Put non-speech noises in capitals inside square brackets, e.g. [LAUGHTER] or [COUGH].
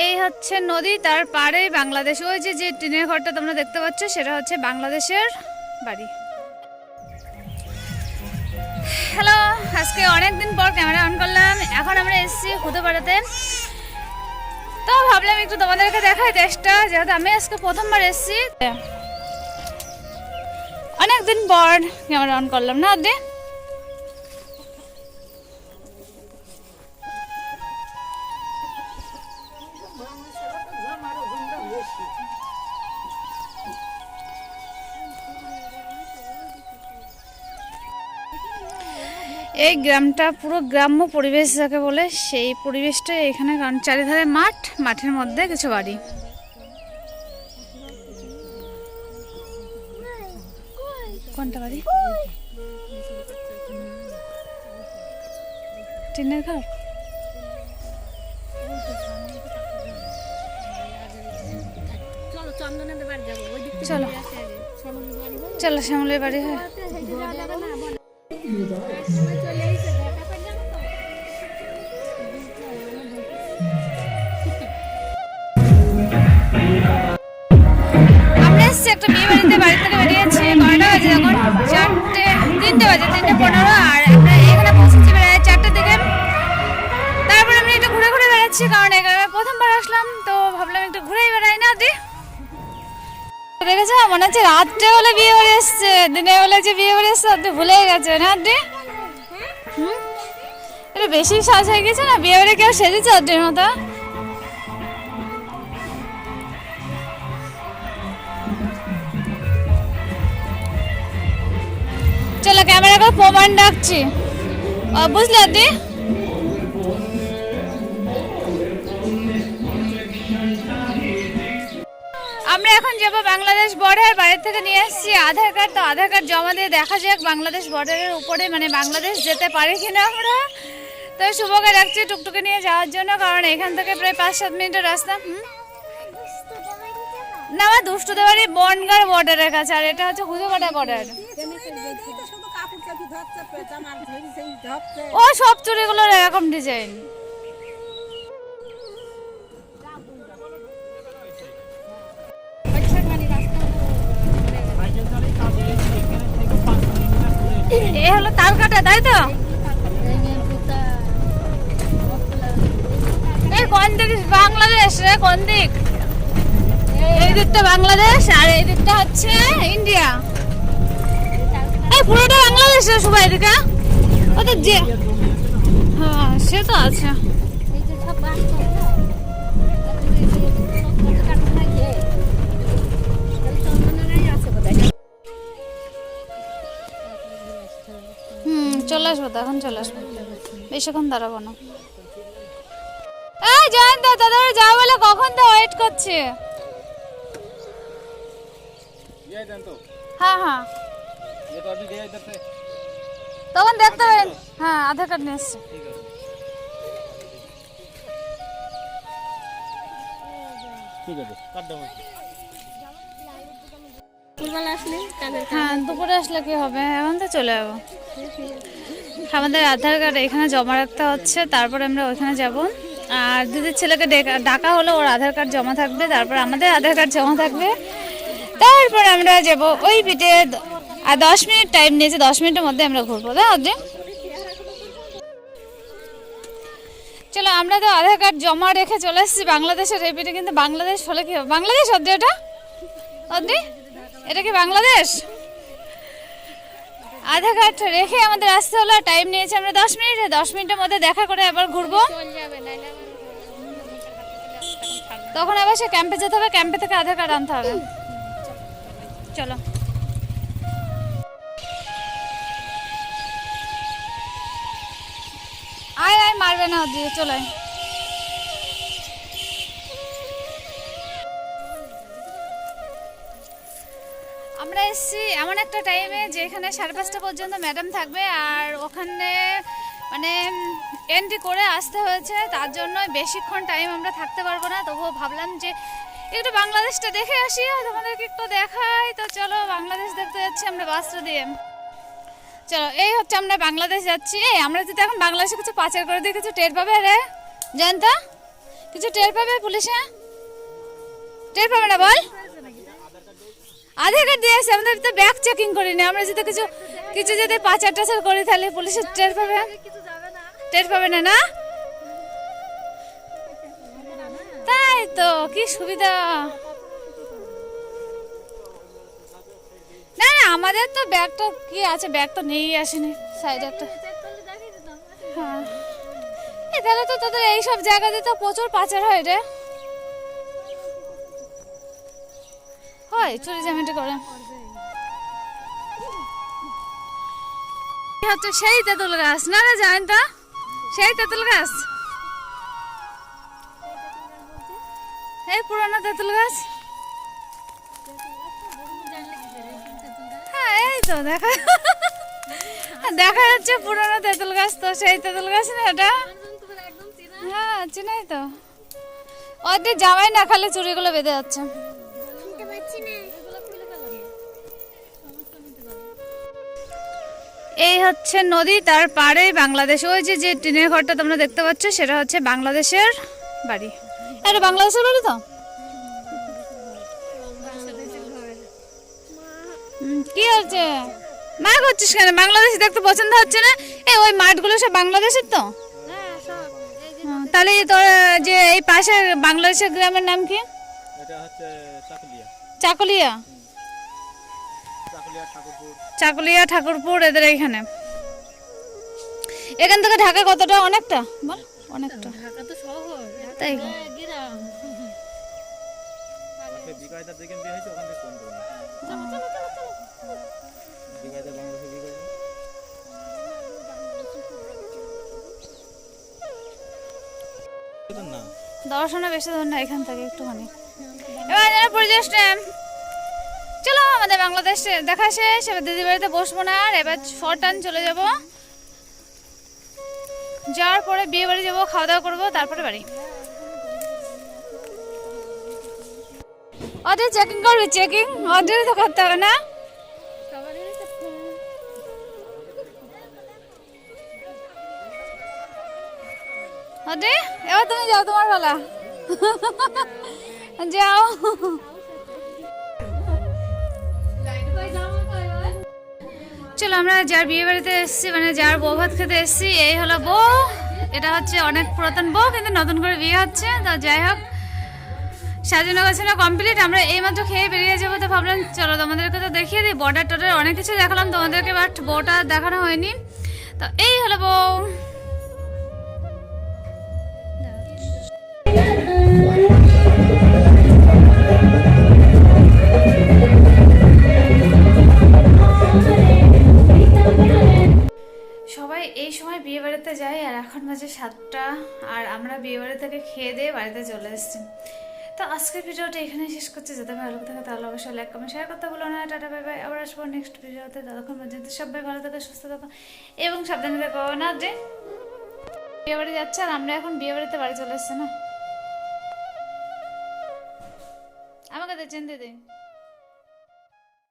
এই হচ্ছে নদী, তার পাড়ে বাংলাদেশ। ওই যে যে টিনের ঘরটা তোমরা দেখতে পাচ্ছ, সেটা হচ্ছে বাংলাদেশের বাড়ি। হ্যালো আজকে অনেক দিন পর ক্যামেরা অন করলাম। এখন আমরা এসেছি খুদেপাড়াতে তো ভাবলাম একটু তোমাদেরকে দেখাই দেশটা, যেহেতু আমি আজকে প্রথমবার এসেছি। অনেক দিন পর ক্যামেরা অন করলাম না আদি এই গ্রামটা পুরো গ্রাম্য পরিবেশ যাকে বলে, সেই পরিবেশটা এখানে কারণ চারিধারে মাঠ, মাঠের মধ্যে কিছু বাড়ি। কোনটা বাড়ি? টিনের ঘর? চলো। চলো শ্যামলের বাড়ি হ্যাঁ। হেঁটে যাওয়া যাবে না, বলে। একসময় চলে এসে দেখা করে যাবো তো। আমরা এসেছি একটা বিয়ে দেখেছ মনে হচ্ছে রাত্রে বলে বিয়ে বাড়ি এসছে দিনে বলে যে বিয়ে বাড়ি এসছে আপনি ভুলে গেছে, না দি একটু বেশি সাজ হয়ে গেছে না, বিয়ে বাড়ি কেউ সেজেছে ওদের মতো চলো ক্যামেরা করে প্রমাণ ডাকছি। বুঝলে দি আমরা এখন যাব বাংলাদেশ বর্ডার বাড়ি থেকে নিয়ে এসেছি আধার কার্ড তো আধার কার্ড জমা দিয়ে দেখা যাক বাংলাদেশ বর্ডারের উপরে মানে বাংলাদেশ যেতে পারি কিনা আমরা। তো শুভকে রাখছি টুকটুকে নিয়ে যাওয়ার জন্য, কারণ এখান থেকে প্রায় পাঁচ সাত মিনিটের রাস্তা না আমার দুষ্টুদের বাড়ি বনগার বর্ডারের কাছে, আর এটা হচ্ছে হুজুপাটা বর্ডার ও, সব চুড়িগুলোর এরকম ডিজাইন হলো তাই তো? কোন দিক বাংলাদেশ রে, কোন দিক? এই দিকটা বাংলাদেশ, আর এই দিকটা হচ্ছে ইন্ডিয়া। এই পুরোটা বাংলাদেশ রে সবাই এদিকে ওদের যে হ্যাঁ সে তো আছে। এই যে সব আসব তো এখন চলে আসব। বেশিক্ষণ দাঁড়াবো না। দাদা বলে কখন ওয়েট হ্যাঁ হ্যাঁ। তখন দেখতে হ্যাঁ আধার কার্ড নিয়ে হ্যাঁ দুপুরে আসলে কি হবে? এখন তো চলে যাব। আমাদের আধার কার্ড এখানে জমা রাখতে হচ্ছে, তারপরে আমরা ওইখানে যাব। আর দিদির ছেলেকে ডেকা- হলো, ওর আধার কার্ড জমা থাকবে, তারপর আমাদের আধার কার্ড জমা থাকবে। তারপর আমরা যাব ওই পিঠে আর দশ মিনিট টাইম নিয়েছে, দশ মিনিটের মধ্যে আমরা ঘুরবো, তাই চলো, আমরা তো আধার কার্ড জমা রেখে চলে এসেছি বাংলাদেশের, এই পিঠে কিন্তু বাংলাদেশ হলে কি বাংলাদেশ অর্ধ এটা? অর্ধে এটা কি বাংলাদেশ? আধার কার্ড রেখে আমাদের আসতে হলো টাইম নিয়েছে আমরা দশ মিনিট। দশ মিনিটের মধ্যে দেখা করে আবার ঘুরবো। তখন আবার সে ক্যাম্পে যেতে হবে ক্যাম্পে থেকে আধার কার্ড আনতে হবে। চলো। আয় আয়, মারবে না, দিয়ে চলে আমরা এসেছি এমন একটা টাইমে যেখানে সাড়ে পাঁচটা পর্যন্ত ম্যাডাম থাকবে আর ওখানে মানে এন্ট্রি করে আসতে হয়েছে। তার জন্য বেশিক্ষণ টাইম আমরা থাকতে পারব না। তবুও ভাবলাম যে একটু বাংলাদেশটা দেখে আসি আর তোমাদেরকে একটু দেখাই। তো চলো বাংলাদেশ দেখতে যাচ্ছি আমরা বাসটা দিয়ে। চলো, এই হচ্ছে আমরা বাংলাদেশ যাচ্ছি। এই, আমরা যদি এখন বাংলাদেশে কিছু পাচার করে দিই কিছু টের পাবে রে? জানতা কিছু টের পাবে পুলিশে? টের পাবে না বল? আধার কার্ড দিয়ে আসে আমাদের তো ব্যাগ চেকিং করিনি আমরা যদি কিছু কিছু যদি পাচার টাচার করি তাহলে পুলিশের টের পাবে। টের পাবে না না? তাই তো, কি সুবিধা। না আমাদের তো ব্যাগটা কি আছে ব্যাগ তো নিয়েই আসেনি সাইডে একটা। হ্যাঁ। তাহলে তো তোদের এইসব জায়গাতে তো প্রচুর পাচার হয় রে। হয়? চুরি জামিনটা করে। হচ্ছে সেই তেঁতুল গাছ। না না জানেন তো সেই তেঁতুল গাছ? এই পুরনো তেঁতুল গাছ? হ্যাঁ এই তো, দেখা। দেখা যাচ্ছে পুরনো তেঁতুল গাছ তো, সেই তেঁতুল গাছ না এটা? হ্যাঁ চিনাই তো। ওদের জামাই না খালে চুড়িগুলো বেঁধে যাচ্ছে। এই হচ্ছে নদী তার পাড়ে বাংলাদেশ। ওই যে যে টিনের ঘরটা তোমরা দেখতে পাচ্ছ সেটা হচ্ছে বাংলাদেশের বাড়ি। এটা বাংলাদেশের বাড়ি তো? কি হচ্ছে? মা করছিস কেন? বাংলাদেশ দেখতে পছন্দ হচ্ছে না? এই ওই মাঠগুলো সব বাংলাদেশের তো? হুম, তাহলে এই তোর যে এই পাশের বাংলাদেশের গ্রামের নাম কি? এটা হচ্ছে চাকুলিয়া? চাকুলিয়া চাকুলিয়া ঠাকুরপুর এদের এইখানে। এখান থেকে ঢাকা কতটা? অনেকটা? বল অনেকটা। ঢাকা তো শহর। তাই গ্রাম। না? দর্শনে বেশি না এখান থেকে একটুখানি। এবার যেন পরিবেশ চলো আমাদের বাংলাদেশে দেখা শেষ। এবার দিদি বাড়িতে বসবো না আর, এবার ফটান চলে যাব। যাওয়ার পরে বিয়ে বাড়ি যাব, খাওয়া দাওয়া করব, তারপরে বাড়ি। ওদের চেকিং করবি চেকিং ওদের তো করতে হবে না। ওদের এবার তুমি যাও তোমার বেলা [LAUGHS] যাও। চলো আমরা যার বিয়ে বাড়িতে এসেছি মানে যার বউ ভাত খেতে এসেছি, এই হলো বউ। এটা হচ্ছে অনেক পুরাতন বউ, কিন্তু নতুন করে বিয়ে হচ্ছে, তো যাই হোক। সাজানো গোছানো কমপ্লিট আমরা এইমাত্র খেয়ে বেরিয়ে যাব, তো ভাবলাম, চলো তোমাদেরকে তো দেখিয়ে দিই বর্ডার টর্ডার অনেক কিছু দেখালাম তোমাদেরকে বাট বউটা দেখানো হয়নি। তো এই হলো বউ। থেকে খেয়ে দিয়ে বাড়িতে চলে এসেছি। তো আজকের ভিডিওটা এখানে শেষ করছি। যাতে ভালো থাকে তাহলে অবশ্যই লাইক কমেন্ট শেয়ার করতে বলো না। টাটা বাই বাই আবার আসব নেক্সট ভিডিওতে। ততক্ষণ পর্যন্ত সবাই ভালো থাকে, সুস্থ থাকো এবং সাবধানে থাকো। না, যে বিয়ে বাড়ি যাচ্ছে আর আমরা এখন বিয়ে বাড়িতে বাড়ি চলে এসছি না। আমাকে দেখছেন দিদি